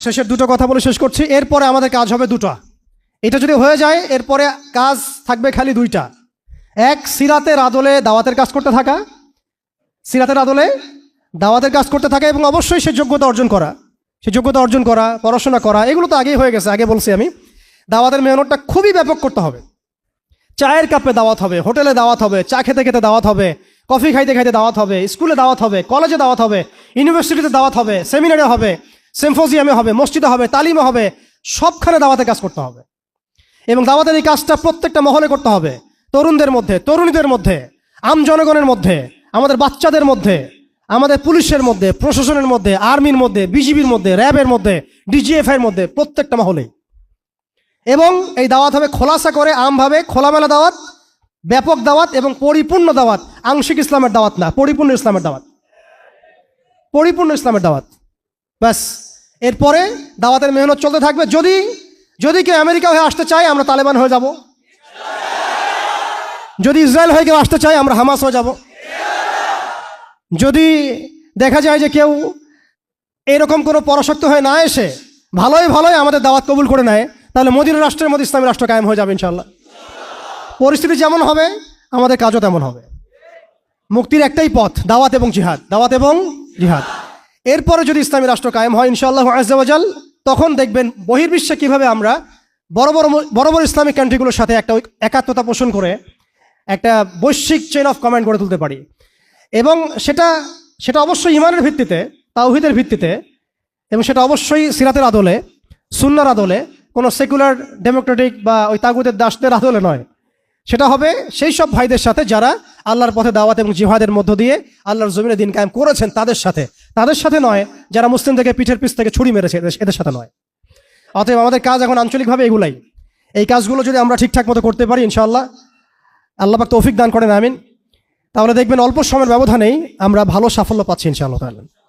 শেষের দুটো কথা বলে শেষ করছি। এরপরে আমাদের কাজ হবে দুটো। এটা যদি হয়ে যায়, এরপরে কাজ থাকবে খালি দুইটা। এক, সিরাতের আদলে দাওয়াতের কাজ করতে থাকা। সিরাতের আদলে দাওয়াতের কাজ করতে থাকা এবং অবশ্যই সে যোগ্যতা অর্জন করা। সে যোগ্যতা অর্জন করা, পড়াশোনা করা, এগুলো তো আগেই হয়ে গেছে, আগে বলছি আমি। দাওয়াতের মেহনতটা খুবই ব্যাপক করতে হবে। চায়ের কাপে দাওয়াত হবে, হোটেলে দাওয়াত হবে, চা খেতে খেতে দাওয়াত হবে, কফি খাইতে খাইতে দাওয়াত হবে, স্কুলে দাওয়াত হবে, কলেজে দাওয়াত হবে, ইউনিভার্সিটিতে দাওয়াত হবে, সেমিনারে হবে সিম্ফোজিয়ামে হবে, মসজিদে হবে, তালিমে হবে, সবখানে দাওয়াতে কাজ করতে হবে। এবং দাওয়াতের এই কাজটা প্রত্যেকটা মহলে করতে হবে, তরুণদের মধ্যে, তরুণীদের মধ্যে, আম জনগণের মধ্যে, আমাদের বাচ্চাদের মধ্যে, আমাদের পুলিশের মধ্যে, প্রশাসনের মধ্যে, আর্মির মধ্যে, বিজিবির মধ্যে, র্যাবের মধ্যে ডিজিএফ এর মধ্যে, প্রত্যেকটা মহলেই। এবং এই দাওয়াত হবে খোলাসা করে, আমভাবে খোলামেলা দাওয়াত, ব্যাপক দাওয়াত এবং পরিপূর্ণ দাওয়াত, আংশিক ইসলামের দাওয়াত না, পরিপূর্ণ ইসলামের দাওয়াত। পরিপূর্ণ ইসলামের দাওয়াত। ব্যাস। এরপরে দাওয়াতের মেহনত চলতে থাকবে। যদি যদি কেউ আমেরিকা হয়ে আসতে চায়, আমরা তালেবান হয়ে যাব। যদি ইসরায়েল হয়ে কেউ আসতে চায়, আমরা হামাস হয়ে যাব। যদি দেখা যায় যে কেউ এরকম কোনো পরাশক্ত হয়ে না এসে ভালোই ভালোই আমাদের দাওয়াত কবুল করে নেয়, তাহলে মদিনা রাষ্ট্রের মধ্যে ইসলামী রাষ্ট্র কায়েম হয়ে যাবে ইনশাল্লাহ পরিস্থিতি যেমন হবে, আমাদের কাজও তেমন হবে। মুক্তির একটাই পথ, দাওয়াত এবং জিহাদ। দাওয়াত এবং জিহাদ। এরপরে যদি ইসলামী রাষ্ট্র কায়েম হয়, ইনশাআল্লাহ আজাল তখন দেখবেন বহির্বিশ্বে কীভাবে আমরা বড় বড় বড় বড় ইসলামিক কান্ট্রিগুলোর সাথে একটা একাত্মতা পোষণ করে একটা বৈশ্বিক চেইন অফ কমান্ড গড়ে তুলতে পারি। এবং সেটা সেটা অবশ্যই ইমানের ভিত্তিতে, তাওহিদের ভিত্তিতে, এবং সেটা অবশ্যই সিরাতের আদলে, সুন্নার আদলে, কোনো সেকুলার, ডেমোক্রেটিক বা ওই তাগুদের দাসদের আদলে নয়। সেটা হবে সেই সব ভাইদের সাথে যারা আল্লাহর পথে দাওয়াত এবং জিহাদের মধ্য দিয়ে আল্লাহর জমিনে দিন কায়েম করেছেন তাদের সাথে। তাদের সাথে নয়, যারা মুসলিমদেরকে পিঠের পিছ থেকে ছুরি মেরেছে এদের- সাথে নয়। অতএব আমাদের কাজ এখন আঞ্চলিকভাবে এগুলাই। এই কাজগুলো যদি আমরা ঠিকঠাক মতো করতে পারি, ইনশাআল্লাহ, আল্লাহ পাক তৌফিক দান করেন, আমিন। তাহলে দেখবেন অল্প সময়ের ব্যবধানেই আমরা ভালো সাফল্য পাচ্ছি, ইনশাআল্লাহ তাআলা।